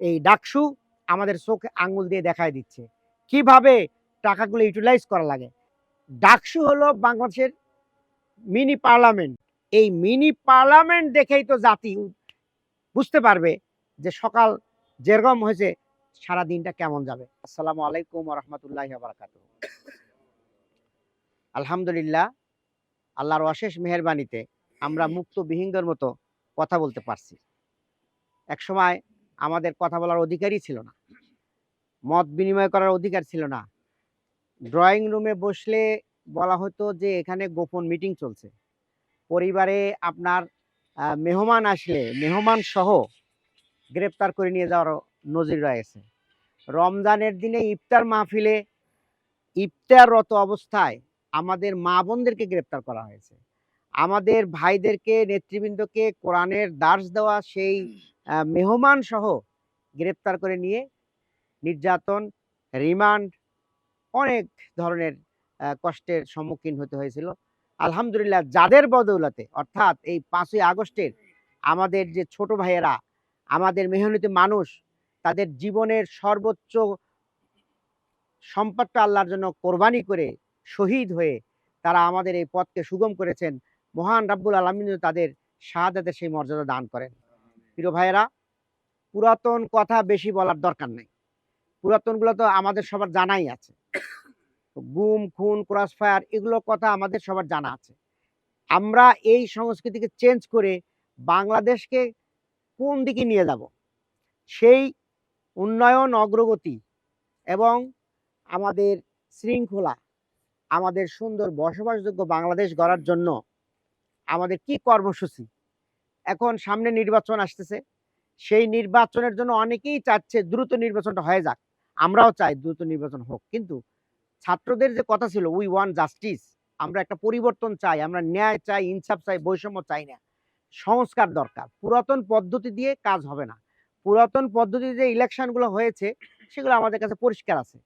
এই ডাকসু আমাদের চোখে আঙ্গুল দিয়ে দেখায় দিচ্ছে। কীভাবে টাকাগুলো ইউটিলাইজ করা লাগে? ডাকসু হলো বাংলাদেশের মিনি পার্লামেন্ট এই মিনি পার্লামেন্ট দেখেই তো জাতি বুঝতে পারবে যে সকাল যেরকম হয়েছে, সারা দিনটা কেমন যাবে। আসসালামু আলাইকুম রহমতুল্লাহ বারাকাত আলহামদুলিল্লাহ, আল্লাহর অশেষ মেহরবানিতে আমরা মুক্ত বিহীনদের মতো কথা বলতে পারছি। এক সময় আমাদের কথা বলার অধিকারই ছিল না। মত বিনিময় করার অধিকার ছিল না। ড্রয়িং রুমে বসলে বলা হতো যে, এখানে গোপন মিটিং চলছে। পরিবারে আপনার মেহমান আসলে, মেহমান সহ গ্রেপ্তার করে নিয়ে যাওয়ার নজির রয়েছে। রমজানের দিনে ইফতার মাহফিলে ইফতাররত অবস্থায় আমাদের মা বোনদেরকে গ্রেপ্তার করা হয়েছে। আমাদের ভাইদেরকে নেতৃবৃন্দকে কোরআনের দাস দেওয়া সেই মেহমান সহ গ্রেপ্তার করে নিয়ে নির্যাতন রিমান্ড অনেক ধরনের কষ্টের সম্মুখীন হতে হয়েছিল। আলহামদুলিল্লাহ যাদের বদৌলতে অর্থাৎ এই পাঁচই আগস্টের আমাদের যে ছোট ভাইয়েরা আমাদের মেহনতি মানুষ তাদের জীবনের সর্বোচ্চ সম্পদটা আল্লাহর জন্য কোরবানি করে শহীদ হয়ে তারা আমাদের এই পথকে সুগম করেছেন। মহান রাব্বুল আলমিন তাদের শাহাদাতের সেই মর্যাদা দান করেন। প্রিয় ভাইয়েরা, পুরাতন কথা বেশি বলার দরকার নেই। পুরাতনগুলো তো আমাদের সবার জানাই আছে। গুম, খুন ক্রস ফায়ার এগুলো কথা আমাদের সবার জানা আছে। আমরা এই সংস্কৃতিকে চেঞ্জ করে বাংলাদেশকে কোন দিকে নিয়ে যাব? সেই উন্নয়ন, অগ্রগতি এবং আমাদের শৃঙ্খলা, আমাদের সুন্দর বসবাসযোগ্য বাংলাদেশ গড়ার জন্য আমাদের কি কর্মসূচি? এখন সামনে নির্বাচন আসতেছে। সেই নির্বাচনের জন্য অনেকেই চাচ্ছে দ্রুত নির্বাচনটা হয়ে যাক। আমরাও চাই দ্রুত নির্বাচন হোক। কিন্তু ছাত্রদের যে কথা ছিল উই ওয়ান জাস্টিস আমরা একটা পরিবর্তন চাই, আমরা ন্যায় চাই, ইনসাফ চাই, বৈষম্য চাই না। সংস্কার দরকার। পুরাতন পদ্ধতি দিয়ে কাজ হবে না। পুরাতন পদ্ধতিতে যে ইলেকশনগুলো হয়েছে, সেগুলো আমাদের কাছে পরিষ্কার আছে।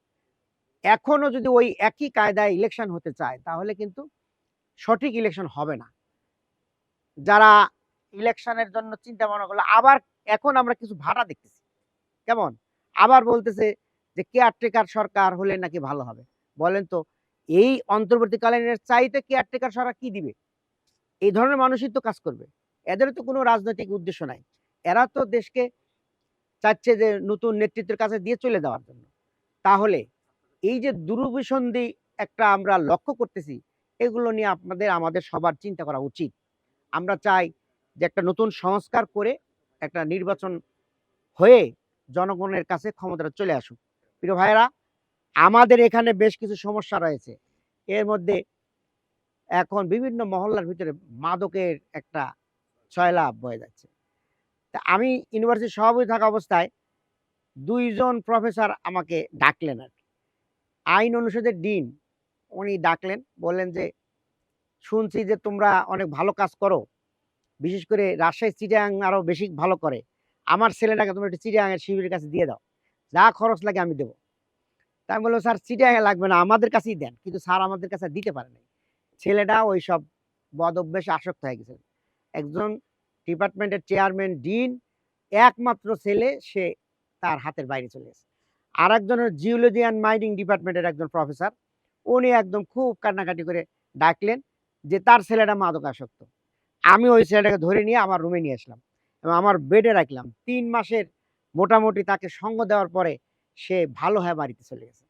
এখনও যদি ওই একই কায়দায় ইলেকশন হতে চায়, তাহলে কিন্তু সঠিক ইলেকশন হবে না। যারা ইলেকশনের জন্য চিন্তা ভাবনা করল, আবার এখন আমরা কিছু ভাড়া দেখতেছি। কেমন? আবার বলতেছে যে কেয়ারটেকার সরকার হলে নাকি ভালো হবে। বলেন তো, এই অন্তর্বর্তীকালীনের চাইতে কেয়ারটেকার সরকার কি দিবে? এই ধরনের মানুষই তো কাজ করবে। এদের তো কোনো রাজনৈতিক উদ্দেশ্য নাই। এরা তো দেশকে চাচ্ছে যে, নতুন নেতৃত্বের কাছে দিয়ে চলে যাওয়ার জন্য। তাহলে এই যে দুরভিসন্ধি একটা আমরা লক্ষ্য করতেছি, এগুলো নিয়ে আপনাদের, আমাদের সবার চিন্তা করা উচিত। আমরা চাই যে একটা নতুন সংস্কার করে একটা নির্বাচন হয়ে জনগণের কাছে ক্ষমতাটা চলে আসুক। প্রিয় ভাইয়েরা, আমাদের এখানে বেশ কিছু সমস্যা রয়েছে। এর মধ্যে এখন বিভিন্ন মহল্লার ভিতরে মাদকের একটা ছয়লাভ বয়ে যাচ্ছে। তা আমি ইউনিভার্সিটি সভাপতি থাকা অবস্থায় দুইজন প্রফেসর আমাকে ডাকলেন আর আইন অনুষদের ডিন, উনি ডাকলেন, বললেন যে শুনছি যে তোমরা অনেক ভালো কাজ করো। বিশেষ করে রাজশাহী চিটাং আরও বেশি ভালো করে। আমার ছেলেটাকে তোমরা একটু চিটাঙের শিবিরের কাছে দিয়ে দাও। যা খরচ লাগে আমি দেবো। তা আমি বললাম, স্যার চিটাঙে লাগবে না, আমাদের কাছেই দেন। কিন্তু স্যার আমাদের কাছে দিতে পারে নাই। ছেলেটা ওই সব বদ অভ্যেসে আসক্ত হয়ে গেছে। একজন ডিপার্টমেন্টের চেয়ারম্যান, ডিন, একমাত্র ছেলে, সে তার হাতের বাইরে চলে গেছে। আর একজনের জিওলজি অ্যান্ড মাইনিং ডিপার্টমেন্টের একজন প্রফেসর, উনি একদম খুব কান্নাকাটি করে ডাকলেন যে তার ছেলেটা মাদক আসক্ত। আমি ওই ছেলেটাকে ধরে নিয়ে আমার রুমে নিয়ে আসলাম এবং আমার বেডে রাখলাম। তিন মাসের মোটামুটি তাকে সঙ্গ দেওয়ার পরে সে ভালো হয়ে বাড়িতে চলে গেছে।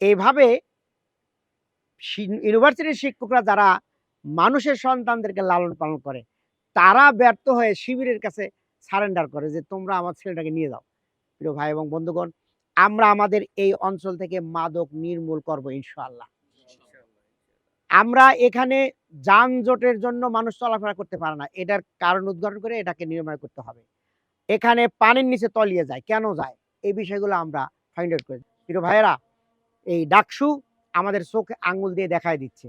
এইভাবে ইউনিভার্সিটির শিক্ষকরা যারা মানুষের সন্তানদেরকে লালন পালন করে, তারা ব্যর্থ হয়ে শিবিরের কাছে সারেন্ডার করে যে, তোমরা আমার ছেলেটাকে নিয়ে যাও, প্রিয় ভাই এবং বন্ধুগণ, আমরা আমাদের এই অঞ্চল থেকে মাদক নির্মূল করব ইনশাআল্লাহ। আমরা এখানে যানজটের জন্য মানুষ চলাফেরা করতে পারে না। এটার কারণ উদ্ঘাটন করে এটাকে নির্ময় করতে হবে। এখানে পানির নিচে তলিয়ে যায়। কেন যায়? এই বিষয়গুলো আমরা ফাইন্ড আউট করি। প্রিয় ভাইয়েরা, এই ডাকসু আমাদের চোখে আঙ্গুল দিয়ে দেখায় দিচ্ছে।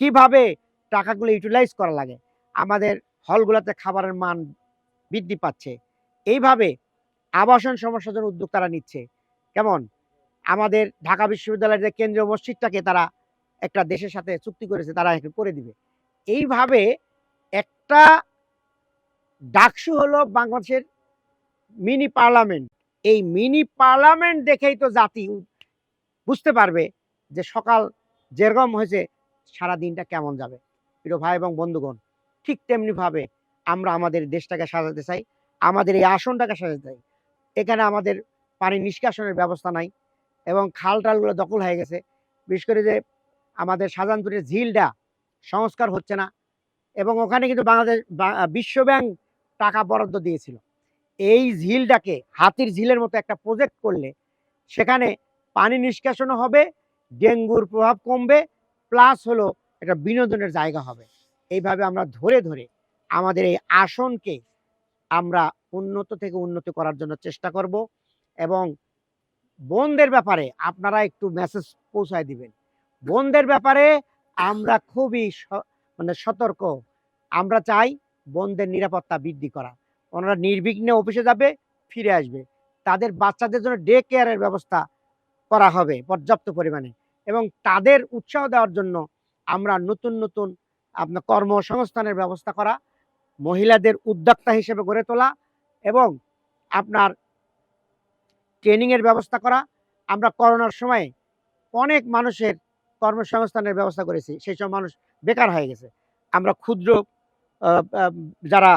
কীভাবে টাকাগুলো ইউটিলাইজ করা লাগে? আমাদের হলগুলোতে খাবারের মান বৃদ্ধি পাচ্ছে। এইভাবে আবাসন সমস্যার জন্য উদ্যোগ তারা নিচ্ছে। কেমন? আমাদের ঢাকা বিশ্ববিদ্যালয়ের যে কেন্দ্রীয় মসজিদটাকে তারা একটা দেশের সাথে চুক্তি করেছে, তারা করে দিবে। এইভাবে একটা ডাকসু হলো বাংলাদেশের মিনি পার্লামেন্ট। এই মিনি পার্লামেন্ট দেখেই তো জাতি বুঝতে পারবে যে সকাল যেরকম হয়েছে, সারা দিনটা কেমন যাবে। প্রিয় ভাই এবং বন্ধুগণ, ঠিক তেমনিভাবে আমরা আমাদের দেশটাকে সাজাতে চাই, আমাদের এই আসনটাকে সাজাতে চাই। এখানে আমাদের পানি নিষ্কাশনের ব্যবস্থা নাই এবং খাল টালগুলো দখল হয়ে গেছে। বিশেষ করে যে আমাদের শাহজাহানপুরের ঝিলটা সংস্কার হচ্ছে না এবং ওখানে কিন্তু বাংলাদেশ বা- বিশ্ব ব্যাংক টাকা বরাদ্দ দিয়েছিল। এই ঝিলটাকে হাতির ঝিলের মতো একটা প্রজেক্ট করলে সেখানে পানি নিষ্কাশনও হবে, ডেঙ্গুর প্রভাব কমবে প্লাস হলো একটা বিনোদনের জায়গা হবে। এইভাবে আমরা ধরে ধরে আমাদের এই আসনকে আমরা উন্নত থেকে উন্নত করার জন্য চেষ্টা করব এবং বনদের ব্যাপারে আপনারা একটু মেসেজ পৌঁছায় দিবেন। বনদের ব্যাপারে আমরা খুবই মানে সতর্ক। আমরা চাই বনদের নিরাপত্তা বৃদ্ধি করা। ওনারা নির্বিঘ্নে অফিসে যাবে, ফিরে আসবে। তাদের বাচ্চাদের জন্য ডে কেয়ারের ব্যবস্থা করা হবে পর্যাপ্ত পরিমাণে। এবং তাদের উৎসাহ দেওয়ার জন্য আমরা নতুন নতুন আপনার কর্মসংস্থানের ব্যবস্থা করা, মহিলাদের উদ্যোক্তা হিসেবে গড়ে তোলা এবং আপনার ট্রেনিংয়ের ব্যবস্থা করা। আমরা করোনার সময় অনেক মানুষের কর্মসংস্থানের ব্যবস্থা করেছি, সেই সব মানুষ বেকার হয়ে গেছে। আমরা ক্ষুদ্র যারা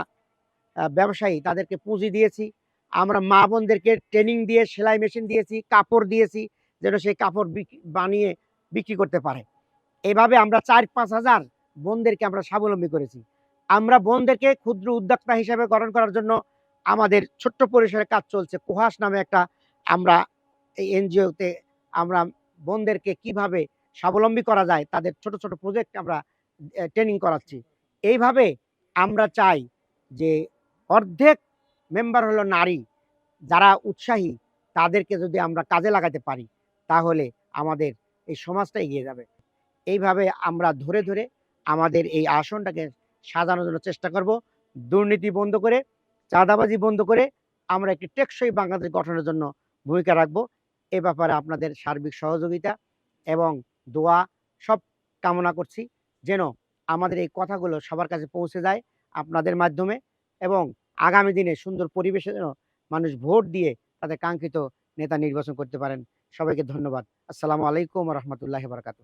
ব্যবসায়ী, তাদেরকে পুঁজি দিয়েছি। আমরা মা বোনদেরকে ট্রেনিং দিয়ে, সেলাই মেশিন দিয়েছি, কাপড় দিয়েছি, যেন সেই কাপড় বানিয়ে বিক্রি করতে পারে। এইভাবে আমরা চার পাঁচ হাজার বোনদেরকে আমরা স্বাবলম্বী করেছি। আমরা বোনদেরকে ক্ষুদ্র উদ্যোক্তা হিসেবে গ্রহণ করার জন্য আমাদের ছোট্ট পরিসরে কাজ চলছে। কুহাস নামে একটা আমরা এই এনজিওতে আমরা বোনদেরকে কীভাবে স্বাবলম্বী করা যায়, তাদের ছোট ছোট প্রজেক্ট আমরা ট্রেনিং করাচ্ছি। এইভাবে আমরা চাই যে অর্ধেক মেম্বার হলো নারী, যারা উৎসাহী, তাদেরকে যদি আমরা কাজে লাগাতে পারি, তাহলে আমাদের এই সমাজটা এগিয়ে যাবে। এইভাবে আমরা ধরে ধরে আমাদের এই আসনটাকে সাজানোর জন্য চেষ্টা করব। দুর্নীতি বন্ধ করে, চাঁদাবাজি বন্ধ করে আমরা একটি টেকসই বাংলাদেশ গঠনের জন্য ভূমিকা রাখব। এ ব্যাপারে আপনাদের সার্বিক সহযোগিতা এবং দোয়া, সব কামনা করছি যেন আমাদের এই কথাগুলো সবার কাছে পৌঁছে যায় আপনাদের মাধ্যমে এবং আগামী দিনে সুন্দর পরিবেশে যেন মানুষ ভোট দিয়ে তাদের কাঙ্ক্ষিত নেতা নির্বাচন করতে পারেন। সবাইকে ধন্যবাদ। আসসালামু আলাইকুম রহমতুল্লাহ বারকাত